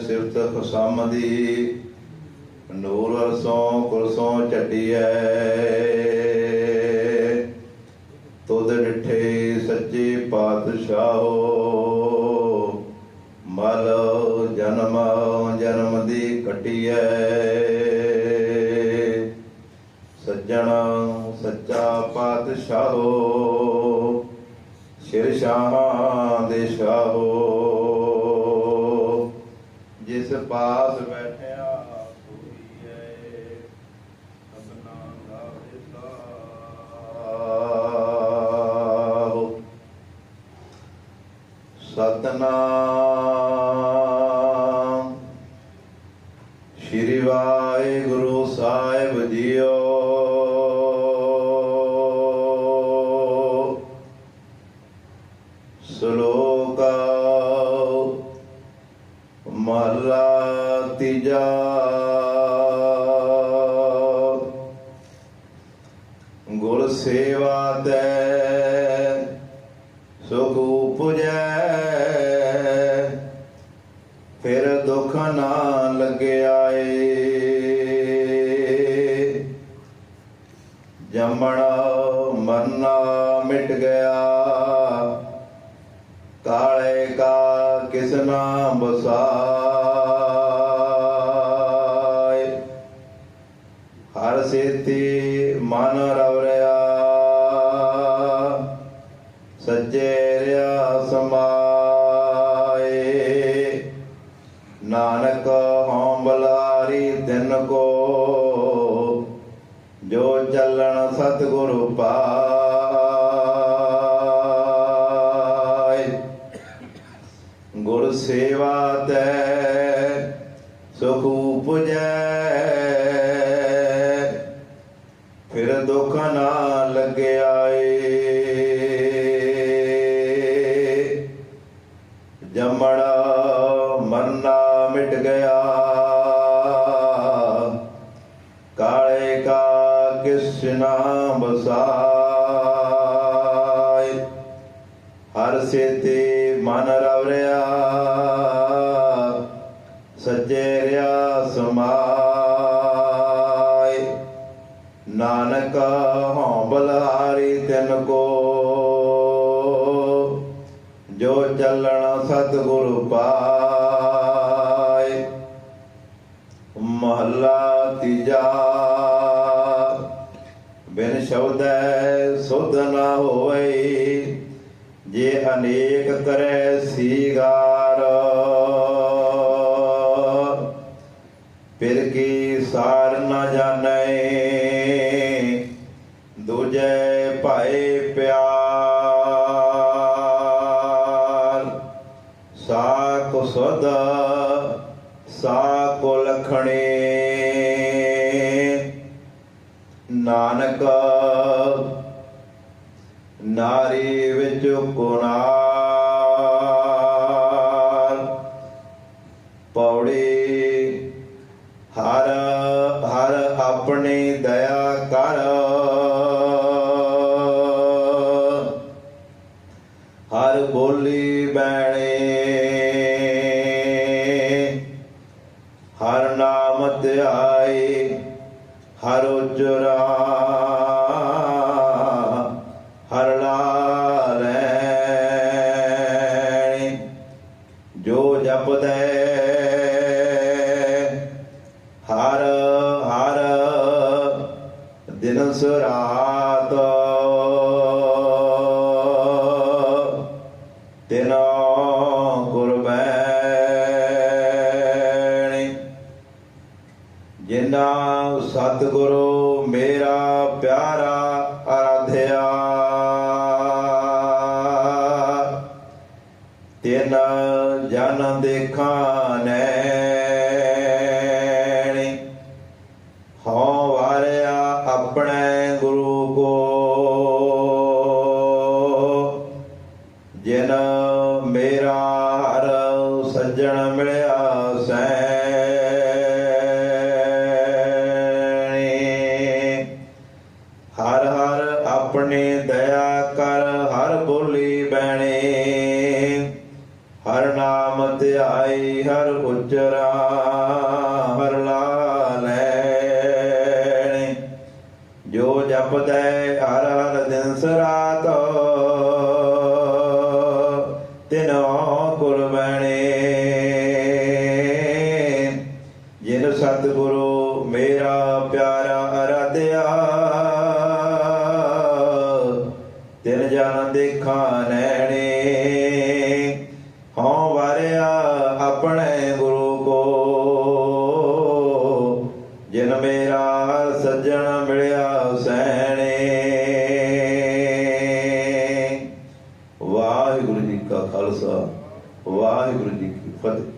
ਸਿਫਤ ਖਸਮ ਦੀ ਨੂਰ ਅਰਸੋਂ ਕੁਰਸੋਂ ਛੱਡੀਐ ਤੁਧ ਡਿਠੇ ਸੱਚੇ ਪਾਤਸ਼ਾਹੋ। ਮਲ ਜਨਮ ਜਨਮ ਦੀ ਕਟੀਐ ਸੱਜਣ, ਸੱਚਾ ਪਾਤਸ਼ਾਹੋ। ਸ਼ਿਰ ਸ਼ਾਹਾਂ ਦੇ ਸ਼ਾਹੋ। ਜਿਸ ਪਾਸ ਬੈਠਿਆ ਕੋਈ ਹੈ ਸਭਨਾ ਦਾ ਵਿਸਾਹੋ ਸਤਨਾਮ ਸ਼੍ਰੀ ਵਾਹਿਗੁਰੂ ਸਾਹਿਬ ਜੀਓ। ਸਲੋ ਮਹਲਾ ਤੀਜਾ ਗੁਰ ਸੇਵਾ ਤੇ ਸੁਖ ਉਪਜੈ। ਫਿਰ ਦੁੱਖ ਨਾ ਲੱਗਿਆ ਏ ਜੰਮਣਾ ਮਰਨਾ ਮਿਟ ਗਿਆ। ਕਾਲੇ ਕਾ ਕਿਸਨਾ ਬਸਾ ਮਨ ਰਵਰਿਆ, ਸੱਚੇ ਰਿਆ ਸਮਾਏ। ਨਾਨਕ ਹਉ ਬਲਾਰੀ ਦਿਨ ਕੋ, ਜੋ ਚੱਲਣ ਸਤਿਗੁਰੂ ਪਾਏ। ਗੁਰ ਸੇਵਾ ਤੈ ਸੁਖ ਉਪਜੈ ਦੁੱਖ ਨਾ ਲੱਗਿਆ ਏ ਜੰਮਣਾ ਮਰਨਾ ਮਿਟ ਗਿਆ। ਕਾਲੇ ਕਾ ਕਿਸ ਨਾਮ ਬਸਾਏ ਹਰ ਸੇਤੇ ਮਨ ਰਵਰਿਆ। ਸੱਚੇ ਰਿਆ ਨਾਨਕ ਹਉ ਬਲਾਰੀ ਤਿਨ ਕੋ। ਜੋ ਚੱਲਣ ਸਤਿਗੁਰੂ ਪਾਏ, ਮਹੱਲਾ ਤੀਜਾ। ਬਿਨ ਸ਼ਬਦੈ ਸੁਧ ਨਾ ਹੋਵੇ ਜੇ ਅਨੇਕ ਕਰੈ ਸੀਗਾ ਦੂਜੈ ਭਾਏ ਪਿਆਰ। ਸਾ ਕੋ ਸੁਧ ਸਾ ਕੋ ਲਖਣੇ। ਨਾਨਕ ਨਾਰੀ ਵਿੱਚ ਕੁਨਾਰ ਹਰ ਬੋਲੀ ਬੈਣੇ। ਹਰ ਨਾਮ ਧਿਆਈ ਹਰ ਉਜਰਾ। ਤਿਨਾ ਸੱਜਣ ਮਿਲਿਆ ਸੈਣੀ। ਹਰ ਹਰ ਆਪਣੀ ਦਇਆ ਕਰ, ਹਰ ਬੋਲੀ ਬੈਣੇ ਹਰ ਨਾਮ ਧਿਆਈ, ਹਰ ਉਚਰਾ ਗੁਜਰਾ ਹਰ ਲਾਲੈ ਜੋ ਜਪਦੈ ਹਰ ਹਰ ਦਿਨ ਸਰਾਤ ਜਿਨ ਸਤਿਗੁਰੂ ਮੇਰਾ ਪਿਆਰਾ ਅਰਾਧਿਆ, ਤਿਨ ਜਾਣ ਦੇਖਾ ਨੈਣੇ, ਹਉ ਵਾਰਿਆ ਆਪਣੇ ਗੁਰੂ ਕੋ। ਜਿਨ ਮੇਰਾ ਸੱਜਣ ਮਿਲਿਆ ਸੈਣੇ ਵਾਹਿਗੁਰੂ ਜੀ ਕਾ ਖਾਲਸਾ, ਵਾਹਿਗੁਰੂ ਜੀ ਕੀ ਫਤਿਹ।